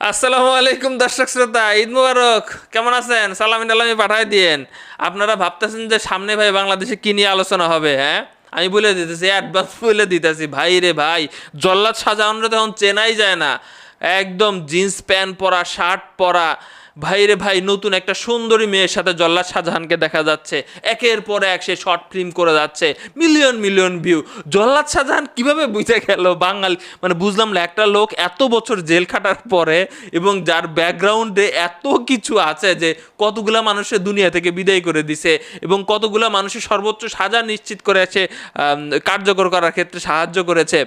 আসসালামু আলাইকুম দর্শক শ্রোতা, ঈদ মুবারক। কেমন আছেন? সালামি টালামি পাঠাই দিয়েন। আপনারা ভাবতেছেন যে সামনে ভাই বাংলাদেশে কী নিয়ে আলোচনা হবে হ্যাঁ? আমি বলে দিতেছি অ্যাডভান্স বলে দিতেছি, ভাই রে ভাই, জল্লাদ সাজানোর তখন চেনাই যায় না। একদম জিন্স প্যান্ট পরা শার্ট পরা ভাই রে ভাই, নতুন একটা সুন্দরী মেয়ের সাথে জল্লাদ শাহজাহানকে দেখা যাচ্ছে। একের পর এক সে শর্ট ফিল্ম করে যাচ্ছে। মিলিয়ন মিলিয়ন ভিউ জল্লাদ শাহজাহান কীভাবে বুঝে গেল বাঙালি? মানে বুঝলাম না, একটা লোক এত বছর জেল খাটার পরে এবং যার ব্যাকগ্রাউন্ডে এত কিছু আছে যে কতগুলা মানুষের দুনিয়া থেকে বিদায় করে দিছে এবং কতগুলা মানুষের সর্বোচ্চ সাজা নিশ্চিত করে সে কার্যকর করার ক্ষেত্রে সাহায্য করেছে।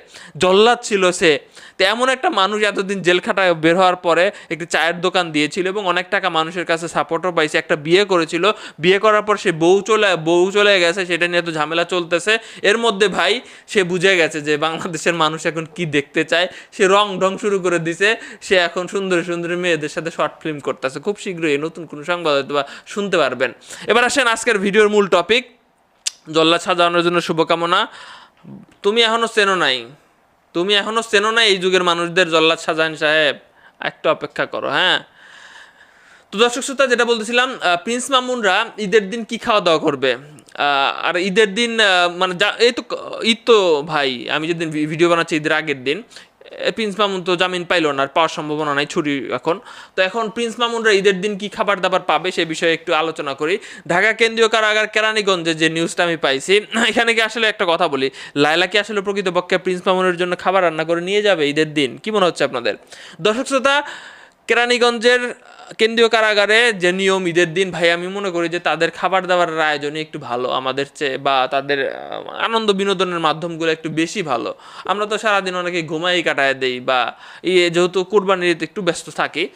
জল্লাদ ছিল সে। তো এমন একটা মানুষ এতদিন জেল খাটায় বের হওয়ার পরে একটি চায়ের দোকান দিয়েছিল এবং অনেক টাকা মানুষের কাছে সাপোর্টও পাইছে। একটা বিয়ে করেছিল। বিয়ে করার পর সে বউ চলে বউ চলে গেছে, সেটা নিয়ে তো ঝামেলা চলতেছে। এর মধ্যে ভাই, সে বুঝে গেছে যে বাংলাদেশের মানুষ এখন কি দেখতে চায়। সে রং ঢং শুরু করে দিছে। সে এখন সুন্দর সুন্দর মেয়েদের সাথে শর্ট ফিল্ম করতেছে। খুব শীঘ্রই নতুন কোনো সংবাদ হয়তো বা শুনতে পারবেন। এবার আসেন আজকের ভিডিওর মূল টপিক জল্লাদ সাজানোর জন্য শুভকামনা। তুমি এখনও চেনো নাই। তুমি এখনও চেনো না এই যুগের মানুষদের জল্লাদ শাহজাহান সাহেব? একটু অপেক্ষা করো হ্যাঁ? তো দর্শক শ্রোতা, যেটা বলতেছিলাম প্রিন্স মামুনরা ঈদের দিন কি খাওয়া দাওয়া করবে? আর ঈদের দিন মানে যা, এই তো ঈদ তো ভাই, আমি যেদিন ভিডিও বানাচ্ছি ঈদের আগের দিন প্রিন্স মামুন তো জামিন পাইলো না, আর পাওয়ার সম্ভাবনা নাই ছুরি এখন। তো এখন প্রিন্স মামুনরা ঈদের দিন কি খাবার দাবার পাবে সে বিষয়ে একটু আলোচনা করি। ঢাকা কেন্দ্রীয় কারাগার কেরানীগঞ্জে যে নিউজটা আমি পাইছি, এখানে কি আসলে একটা কথা বলি? লাইলা কি আসলে প্রকৃতপক্ষে প্রিন্স মামুনের জন্য খাবার রান্না করে নিয়ে যাবে ঈদের দিন? কি মনে হচ্ছে আপনাদের? দর্শক শ্রোতা, কেরানীগঞ্জের কেন্দ্রীয় কারাগারে যে নিয়ম ঈদের দিন, ভাই, আমি মনে করি যে তাদের খাবার দাবারের আয়োজনই একটু ভালো, আমাদের চেয়ে বা তাদের আনন্দ বিনোদনের মাধ্যমগুলো একটু বেশি ভালো। আমরা তো সারাদিন অনেকে ঘুমাই কাটায় দেই বা ইয়ে যেহেতু কোরবানির একটু ব্যস্ত থাকি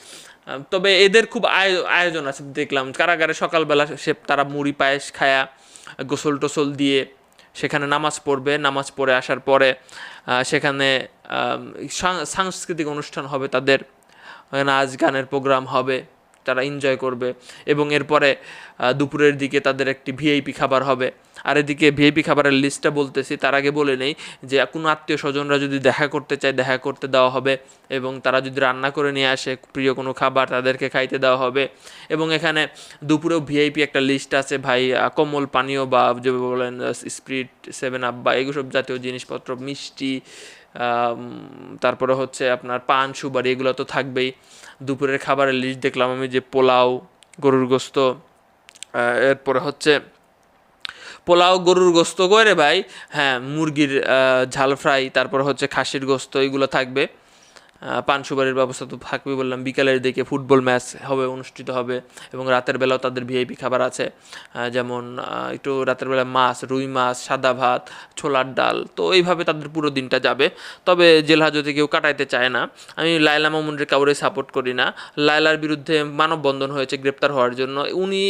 তবে এদের খুব আয়- আয়োজন আছে দেখলাম। কারাগারে সকালবেলা সে, তারা মুড়ি, পায়েস খায়া গোসল টোসল দিয়ে সেখানে নামাজ পড়বে। নামাজ পড়ে আসার পরে সেখানে সাংস্কৃতিক অনুষ্ঠান হবে তাদের, নাচ গানের প্রোগ্রাম হবে। তারা এনজয় করবে এবং এরপরে দুপুরের দিকে তাদের একটি ভিআইপি খাবার হবে। আর এদিকে ভিআইপি খাবারের লিস্টটা বলতেছি, তার আগে বলে নেই যে, কোনো আত্মীয় স্বজনরা যদি দেখা করতে চায়, দেখা করতে দেওয়া হবে এবং তারা যদি রান্না করে নিয়ে আসে, প্রিয় কোনো খাবার তাদেরকে খাইতে দেওয়া হবে। এবং এখানে দুপুরেও ভিআইপি একটা লিস্ট আছে, ভাই কোমল পানীয় বা, যে বলেন স্প্রিট সেভেন আপ বা এগুলো সব জাতীয় জিনিসপত্র, মিষ্টি তারপরে হচ্ছে আপনার পান, সুপারি, এগুলো তো থাকবেই। দুপুরের খাবারের লিস্ট দেখলাম আমি যে পোলাও, গরুর গোস্ত এরপরে হচ্ছে পোলাও, গরুর গোস্ত করে ভাই? হ্যাঁ মুরগির ঝাল ফ্রাই, তারপর হচ্ছে খাসির গোস্ত, এগুলো থাকবে। পান সুপারির ব্যবস্থা তো থাকবে বললাম। বিকালের দিকে ফুটবল ম্যাচ হবে, অনুষ্ঠিত হবে এবং রাতের বেলাও তাদের ভিআইপি খাবার আছে। যেমন একটু রাতের বেলা মাছ, রুই মাছ, সাদা ভাত, ছোলার ডাল, তো এইভাবে তাদের পুরো দিনটা যাবে। তবে জেল হাজতে কেউ কাটাইতে চায় না। আমি লাইলা মামুনের কাউরে সাপোর্ট করি না। লাইলার বিরুদ্ধে মানববন্ধন হয়েছে গ্রেপ্তার হওয়ার জন্য। উনি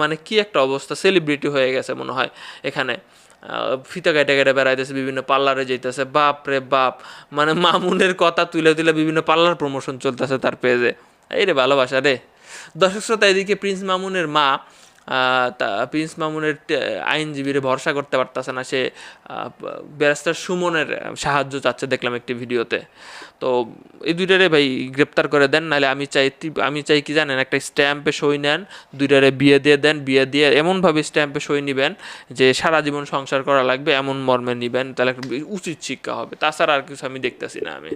মানে কি একটা অবস্থা সেলিব্রিটি হয়ে গেছে মনে হয় এখানে। ফিতা কেটে কেটে বেড়াইতেছে, বিভিন্ন পার্লারে যেতেছে বাপ রে বাপ মানে মামুনের কথা তুলে তুলে বিভিন্ন পার্লার প্রমোশন চলতেছে তার পেজে এই রে ভালোবাসা রে। দর্শক শ্রোতা, এদিকে প্রিন্স মামুনের মা প্রিন্স মামুনের আইনজীবীরে ভরসা করতে পারতেছে না, সে ব্যারিস্টার সুমনের সাহায্য চাচ্ছে দেখলাম একটি ভিডিওতে। তো এই দুইটারে ভাই গ্রেপ্তার করে দেন, নাহলে আমি চাই আমি চাই কি জানেন, একটা স্ট্যাম্পে সই নেন, দুইটারে বিয়ে দিয়ে দেন, বিয়ে দিয়ে এমনভাবে স্ট্যাম্পে সই নেবেন যে সারা জীবন সংসার করা লাগবে, এমন মর্মে নেবেন, তাহলে একটা উচিত শিক্ষা হবে। তাছাড়া আর কিছু আমি দেখতেছি না আমি।